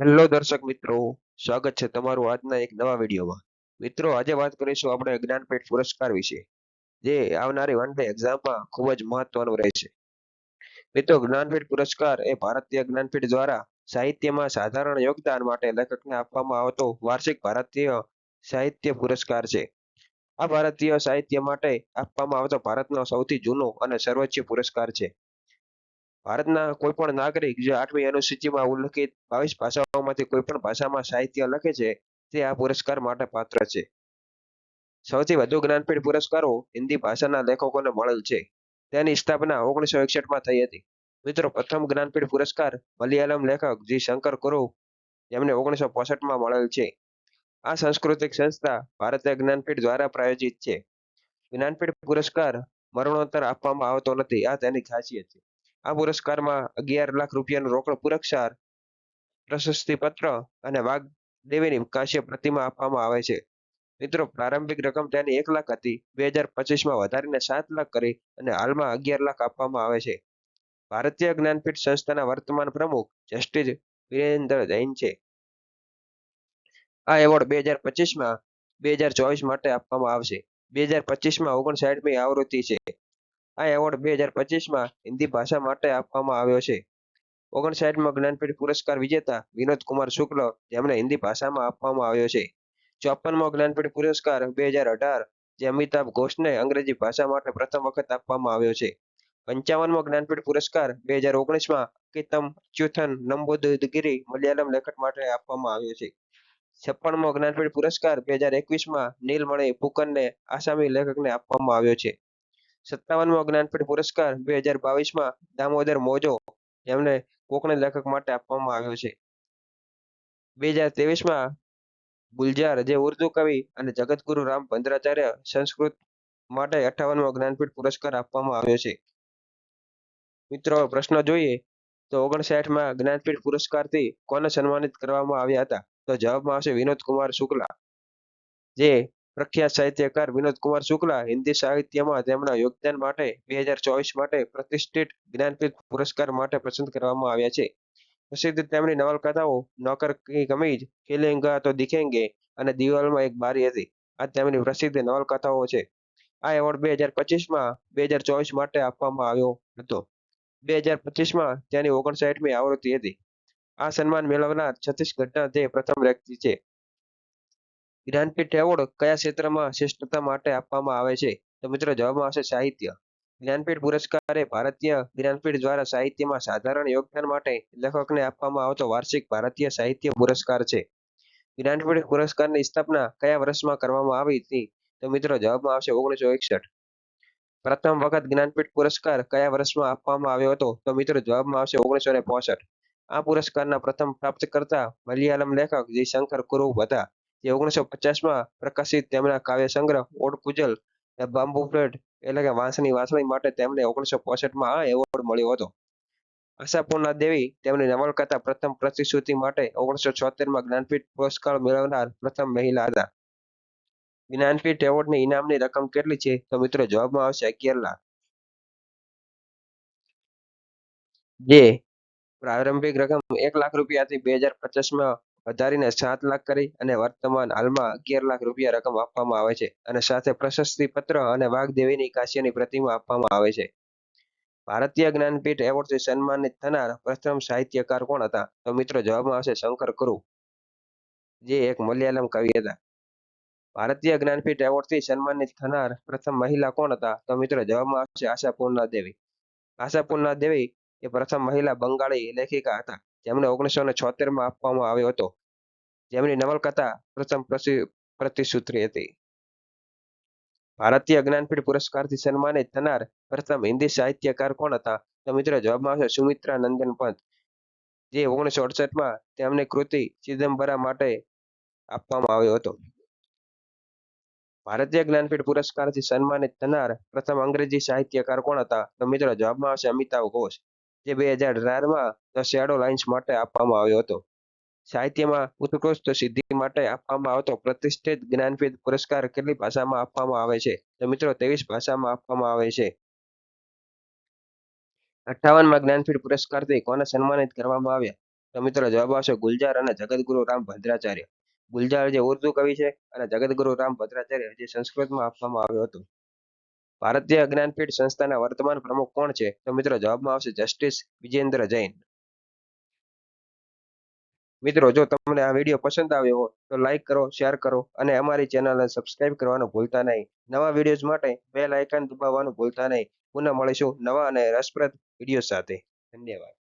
Hello દર્શક મિત્રો, સ્વાગત છે તમારું આજના એક નવા વિડીયોમાં. મિત્રો, આજે વાત કરીશું આપણે જ્ઞાનપીઠ પુરસ્કાર વિશે, જે આવનારી વન ડે એક્ઝામમાં ખૂબ જ મહત્વનું રહેશે. મિત્રો, જ્ઞાનપીઠ પુરસ્કાર એ ભારતીય જ્ઞાનપીઠ દ્વારા સાહિત્યમાં સાધારણ યોગદાન માટે લેખકને આપવામાં આવતો વાર્ષિક ભારતીય સાહિત્ય પુરસ્કાર છે. આ ભારતીય સાહિત્ય માટે આપવામાં આવતો ભારતનો સૌથી જૂનો અને સર્વોચ્ચ પુરસ્કાર છે. ભારતના કોઈ પણ નાગરિક જે આઠમી અનુસૂચિમાં ઉલ્લેખિત બાવીસ ભાષાઓમાંથી કોઈ પણ ભાષામાં સાહિત્ય લખે છે, તે આ પુરસ્કાર માટે પાત્ર છે. સૌથી વધુ જ્ઞાનપીઠ પુરસ્કારો હિન્દી ભાષાના લેખકોને મળેલ છે. તેની સ્થાપના ઓગણીસો એકસઠમાં થઈ હતી. મિત્રો, પ્રથમ જ્ઞાનપીઠ પુરસ્કાર મલયાલમ લેખક જી. શંકર કુરુ જેમને ઓગણીસો પોસઠમાં મળેલ છે. આ સાંસ્કૃતિક સંસ્થા ભારતીય જ્ઞાનપીઠ દ્વારા પ્રાયોજિત છે. જ્ઞાનપીઠ પુરસ્કાર મરણોત્તર આપવામાં આવતો નથી, આ તેની ખાસિયત છે. આ પુરસ્કારમાં અગિયાર લાખ રૂપિયાનું રોકડ પુરસ્કાર, પ્રશસ્તિ પત્ર અને વાઘદેવીની કાશ્ય પ્રતિમા આપવામાં આવે છે. મિત્રો, પ્રારંભિક રકમ તેની એક લાખ હતી. બે હજાર પચીસમાં વધારીને સાત લાખ કરી અને હાલમાં અગિયાર લાખ આપવામાં આવે છે. ભારતીય જ્ઞાનપીઠ સંસ્થાના વર્તમાન પ્રમુખ જસ્ટિસ વિરેન્દ્ર જૈન છે. આ એવોર્ડ બે હજાર પચીસમાં બે હજાર ચોવીસ માટે આપવામાં આવશે. બે હજાર પચીસમાં ઓગણસાઠમી આવૃત્તિ છે. આ એવોર્ડ બે હજાર પચીસમાં હિન્દી ભાષા માટે આપવામાં આવ્યો છે. ઓગણસાઠમાં જ્ઞાનપીઠ પુરસ્કાર વિજેતા વિનોદ કુમાર શુક્લ જેમને હિન્દી ભાષામાં આપવામાં આવ્યો છે. ચોપનમો જ્ઞાનપીઠ પુરસ્કાર બે હજાર અઢાર જે અમિતાભ ઘોષને અંગ્રેજી ભાષા માટે પ્રથમ વખત આપવામાં આવ્યો છે. પંચાવનમો જ્ઞાનપીઠ પુરસ્કાર બે હજાર ઓગણીસમાં અકિતમ ચ્યુથન નંબોદગીરી મલયાલમ લેખક માટે આપવામાં આવ્યો છે. છપ્પનમો જ્ઞાનપીઠ પુરસ્કાર બે હજાર એકવીસમાં નીલમણિ ફુકનને આસામી લેખકને આપવામાં આવ્યો છે. સત્તાવનમો જ્ઞાનપીઠ પુરસ્કાર બે હજાર બાવીસમાં દામોદર મોજો એમને કોકણી લેખક માટે આપવામાં આવ્યો છે. બે હજાર ત્રેવીસમાં ગુલજાર જે ઉર્દુ કવિ અને જગતગુરુ રામ ભદ્રાચાર્ય સંસ્કૃત માટે અઠાવનમો જ્ઞાનપીઠ પુરસ્કાર આપવામાં આવ્યો છે. મિત્રો, પ્રશ્ન જોઈએ તો ઓગણસાઠમાં જ્ઞાનપીઠ પુરસ્કારથી કોને સન્માનિત કરવામાં આવ્યા હતા? તો જવાબમાં આવશે વિનોદ કુમાર શુક્લા, જે પ્રખ્યાત સાહિત્યકાર વિનોદ કુમાર શુક્લા હિન્દી સાહિત્યમાં તેમના યોગદાન માટે બે હજાર ચોવીસ માટે પ્રતિષ્ઠિત જ્ઞાનપીઠ પુરસ્કાર માટે પસંદ કરવામાં આવ્યા છે. પ્રસિદ્ધ તેમની નવલકથાઓ નોકર કી કમીજ ખેલેંગા તો દિખેંગે અને દિવાલમાં એક બારી હતી. આ તેમની પ્રસિદ્ધ નવલકથાઓ છે. આ એવોર્ડ બે હજાર પચીસમાં બે હજાર ચોવીસ માટે આપવામાં આવ્યો હતો. બે હજાર પચીસમાં તેની ઓગણસાઠમી આવૃત્તિ હતી. આ સન્માન મેળવનાર છત્તીસગઢના તે પ્રથમ વ્યક્તિ છે. જ્ઞાનપીઠ એવોર્ડ કયા ક્ષેત્રમાં શ્રેષ્ઠતા માટે આપવામાં આવે છે? તો મિત્રો જવાબમાં આવશે સાહિત્ય. જ્ઞાનપીઠ પુરસ્કાર એ ભારતીય જ્ઞાનપીઠ દ્વારા સાહિત્યમાં સાધારણ યોગદાન માટે લેખકને આપવામાં આવતો વાર્ષિક ભારતીય સાહિત્ય પુરસ્કાર છે. જ્ઞાનપીઠ પુરસ્કારની સ્થાપના કયા વર્ષમાં કરવામાં આવી હતી? તો મિત્રો જવાબમાં આવશે ઓગણીસો એકસઠ. પ્રથમ વખત જ્ઞાનપીઠ પુરસ્કાર કયા વર્ષમાં આપવામાં આવ્યો હતો? તો મિત્રો જવાબમાં આવશે ઓગણીસો ને પોસઠ. આ પુરસ્કારના પ્રથમ પ્રાપ્તકર્તા મલયાલમ લેખક જયશંકર કુરુ હતા. જે ઓગણીસો પચાસમાં પ્રકાશિત તેમના કાવ્ય સંગ્રહ ઓડ પૂજલ બાંબુ ફ્લેટ એટલે કે વાંસની વાંસળી માટે તેમને ઓગણીસો પોસઠમાં આ એવોર્ડ મળ્યો હતો. આશાપૂર્ણા દેવી તેમની નવલકથા પ્રથમ પ્રતિશ્રુતિ માટે ઓગણીસો છોતેરમાં જ્ઞાનપીઠ પુરસ્કાર મેળવનાર પ્રથમ મહિલા હતા. જ્ઞાનપીઠ એવોર્ડની ઇનામની રકમ કેટલી છે તો મિત્રો જવાબમાં આવશે અગિયાર લાખ. જે પ્રારંભિક રકમ એક લાખ રૂપિયાથી બે હજાર પચાસમાં વધારીને સાત લાખ કરી અને વર્તમાન હાલમાં અગિયાર લાખ રૂપિયા રકમ આપવામાં આવે છે અને સાથે પ્રશસ્તિ પત્ર અને વાઘદેવીની કાશ્યની પ્રતિમા આપવામાં આવે છે. ભારતીય જ્ઞાનપીઠ એવોર્ડથી સન્માનિત થનાર પ્રથમ સાહિત્યકાર કોણ હતા? તો મિત્રો જવાબમાં આવશે શંકર કુરુ, જે એક મલયાલમ કવિ હતા. ભારતીય જ્ઞાનપીઠ એવોર્ડથી સન્માનિત થનાર પ્રથમ મહિલા કોણ હતા? તો મિત્રો જવાબમાં આવશે આશાપૂર્ણા દેવી. આશાપૂર્ણા દેવી એ પ્રથમ મહિલા બંગાળી લેખિકા હતા. જેમને ઓગણીસો ને છોતેરમાં આપવામાં આવ્યો હતો. જેમની નવલકથા પ્રથમ પ્રતિસૂત્રી હતી. ભારતીય જ્ઞાનપીઠ પુરસ્કારથી સન્માનિત થનાર પ્રથમ હિન્દી સાહિત્યકાર કોણ હતા? તો મિત્રો જવાબમાં આવશે સુમિત્રા નંદન પંત. જે ઓગણીસો અડસઠમાં તેમની કૃતિ ચિદમ્બરા માટે આપવામાં આવ્યો હતો. ભારતીય જ્ઞાનપીઠ પુરસ્કારથી સન્માનિત થનાર પ્રથમ અંગ્રેજી સાહિત્યકાર કોણ હતા? તો મિત્રો જવાબમાં આવશે અમિતાભ ઘોષ. જે બે હજાર અઢારમાં ધ શેડો લાઇન્સ માટે આપવામાં આવ્યો હતો. સાહિત્યમાં ઉત્કૃષ્ટ સિદ્ધિ માટે આપવામાં આવતો પ્રતિષ્ઠિત જ્ઞાનપીઠ પુરસ્કાર કેટલી ભાષામાં આપવામાં આવે છે? તો મિત્રો, ત્રેવીસ ભાષામાં આપવામાં આવે છે. અઠાવનમાં જ્ઞાનપીઠ પુરસ્કારથી કોને સન્માનિત કરવામાં આવ્યા? તો મિત્રો, જવાબ આવશે ગુલજાર અને જગતગુરુ રામ ભદ્રાચાર્ય. ગુલજાર જે ઉર્દુ કવિ છે અને જગતગુરુ રામ ભદ્રાચાર્ય જે સંસ્કૃતમાં આપવામાં આવ્યો હતું. ભારતીય જ્ઞાનપીઠ સંસ્થાના વર્તમાન પ્રમુખ કોણ છે? તો મિત્રો જવાબમાં આવશે જસ્ટિસ વિજેન્દ્ર જૈન. મિત્રો, જો તમને આ વીડિયો પસંદ આવ્યો હોય, તો લાઈક કરો, શેર કરો અને અમારી ચેનલને સબસ્ક્રાઇબ કરવાનું ભૂલતા નહીં. નવા વિડીયોઝ માટે બેલ આઇકન દબાવવાનું ભૂલતા નહીં. પુનઃ મળીશું નવા અને રસપ્રદ વીડિયો સાથે. ધન્યવાદ.